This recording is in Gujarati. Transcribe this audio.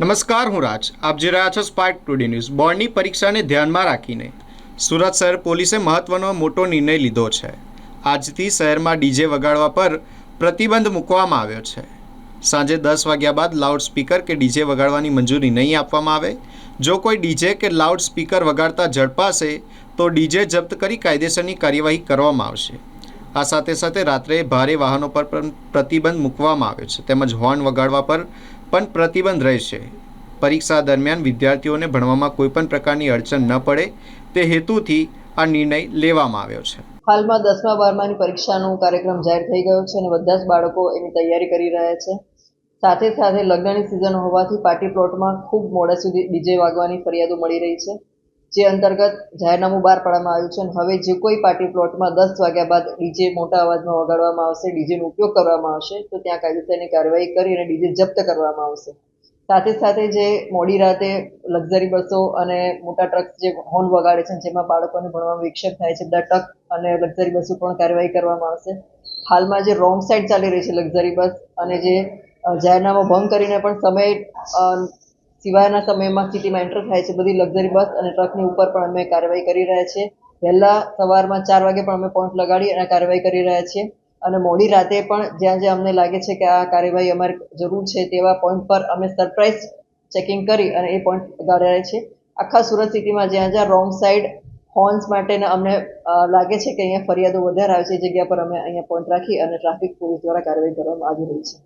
નમસ્કાર, હું રાજ. આપ જે રહ્યા છો સ્પાર્ક ટુડે ન્યૂઝ બોર્ડની પરીક્ષાને ધ્યાનમાં રાખીને સુરત શહેર પોલીસે મહત્વનો મોટો નિર્ણય લીધો છે. આજથી શહેરમાં ડીજે વગાડવા પર પ્રતિબંધ મૂકવામાં આવ્યો છે. સાંજે દસ વાગ્યા બાદ લાઉડ સ્પીકર કે ડીજે વગાડવાની મંજૂરી નહીં આપવામાં આવે. જો કોઈ ડીજે કે લાઉડ સ્પીકર વગાડતા ઝડપાશે તો ડીજે જપ્ત કરી કાયદેસરની કાર્યવાહી કરવામાં આવશે. આ સાથે સાથે રાત્રે ભારે વાહનો પર પ્રતિબંધ મૂકવામાં આવ્યો છે. તેમજ હોર્ન વગાડવા પર પણ પ્રતિબંધ રહેશે. પરીક્ષા દરમિયાન વિદ્યાર્થીઓને ભણવામાં કોઈપણ પ્રકારની અડચણ ન પડે, તે હેતુથી આ નિર્ણય લેવામાં આવ્યો છે. હાલમાં દસમા, બારમાની પરીક્ષાનો કાર્યક્રમ જાહેર થઈ ગયો છે અને બધા જ બાળકો એની તૈયારી કરી રહ્યા છે. સાથે સાથે લગ્નની સિઝન હોવાથી પાર્ટી પ્લોટમાં ખૂબ મોડા સુધી ડીજે વાગવાની ફરિયાદો મળી રહી છે. જે અંતર્ગત જાહેરનામું બહાર પાડવામાં આવ્યું છે અને હવે જે કોઈ પાર્ટી પ્લોટમાં દસ વાગ્યા બાદ ડીજે મોટા અવાજમાં વગાડવામાં આવશે, ડીજેનો ઉપયોગ કરવામાં આવશે, તો ત્યાં કાયદેસરની કાર્યવાહી કરી અને ડીજે જપ્ત કરવામાં આવશે. સાથે સાથે જે મોડી રાતે લક્ઝરી બસો અને મોટા ટ્રક જે હોર્ન વગાડે છે જેમાં બાળકોને ભણવામાં વિક્ષેપ થાય છે બધા ટ્રક અને લક્ઝરી બસો પણ કાર્યવાહી કરવામાં આવશે. હાલમાં જે રોંગ સાઈડ ચાલી રહી છે લક્ઝરી બસ અને જે જાહેરનામા ભંગ કરીને પણ સમય સિવાયના સમયમાં સિટીમાં એન્ટર થાય છે બધી લક્ઝરી બસ અને ટ્રકની ઉપર પણ અમે કાર્યવાહી કરી રહ્યા છીએ. વહેલા સવારમાં ચાર વાગે પણ અમે પોઈન્ટ લગાડી અને કાર્યવાહી કરી રહ્યા છીએ. અને મોડી રાતે પણ જ્યાં જ્યાં અમને લાગે છે કે આ કાર્યવાહી અમારે જરૂર છે તેવા પોઈન્ટ પર અમે સરપ્રાઇઝ ચેકિંગ કરી અને એ પોઈન્ટ લગાડ્યા છીએ આખા સુરત સિટીમાં જ્યાં જ્યાં રોંગ સાઈડ હોર્ન્સ માટેના અમને લાગે છે કે અહીંયા ફરિયાદો વધારે આવે છે એ જગ્યા પર અમે અહીંયા પોઈન્ટ રાખી અને ટ્રાફિક પોલીસ દ્વારા કાર્યવાહી કરવામાં આવી રહી છે.